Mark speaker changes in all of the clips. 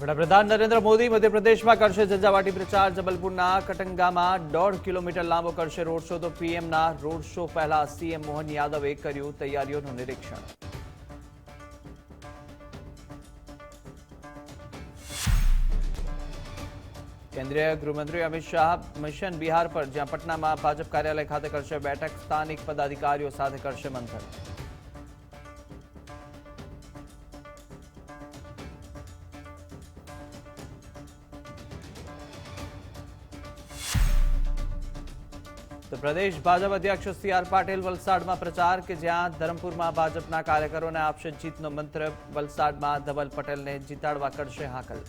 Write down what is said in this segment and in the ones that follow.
Speaker 1: વડાપ્રધાન નરેન્દ્ર મોદી મધ્યપ્રદેશમાં કરશે ઝંઝાવાટી પ્રચાર. જબલપુરના કટંગામાં દોઢ કિલોમીટર લાંબો કરશે રોડ શો. તો પીએમના રોડ શો પહેલા સીએમ મોહન યાદવે કર્યું તૈયારીઓનું નિરીક્ષણ. કેન્દ્રીય ગૃહમંત્રી અમિત શાહ મિશન બિહાર પર, જ્યાં પટનામાં ભાજપ કાર્યાલય ખાતે કરશે બેઠક, સ્થાનિક પદાધિકારીઓ સાથે કરશે મંથન. તો પ્રદેશ ભાજપ અધ્યક્ષ સી આર પાટીલ વલસાડમાં પ્રચાર કે જ્યાં ધરમપુરમાં ભાજપના કાર્યકરોને આપશે જીતનો મંત્ર, વલસાડમાં ધવલ પટેલને જીતાડવા કરશે હાકલ.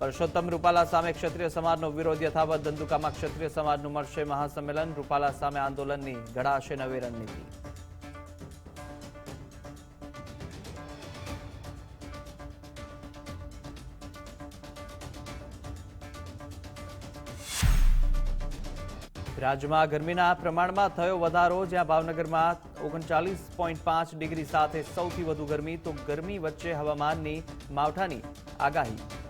Speaker 1: પરસોત્તમ રૂપાલા સામે ક્ષત્રિય સમાજનો વિરોધ, યથાવત ધંધુકામાં ક્ષત્રિય સમાજનું મળશે મહાસંમેલન, રૂપાલા સામે આંદોલનની ઘડાશે નવી રણનીતિ. રાજ્યમાં ગરમીના પ્રમાણમાં થયો વધારો, જ્યાં ભાવનગરમાં ઓગણચાલીસ પોઈન્ટ પાંચ ડિગ્રી સાથે સૌથી વધુ ગરમી, તો ગરમી વચ્ચે હવામાનની માવઠાની આગાહી.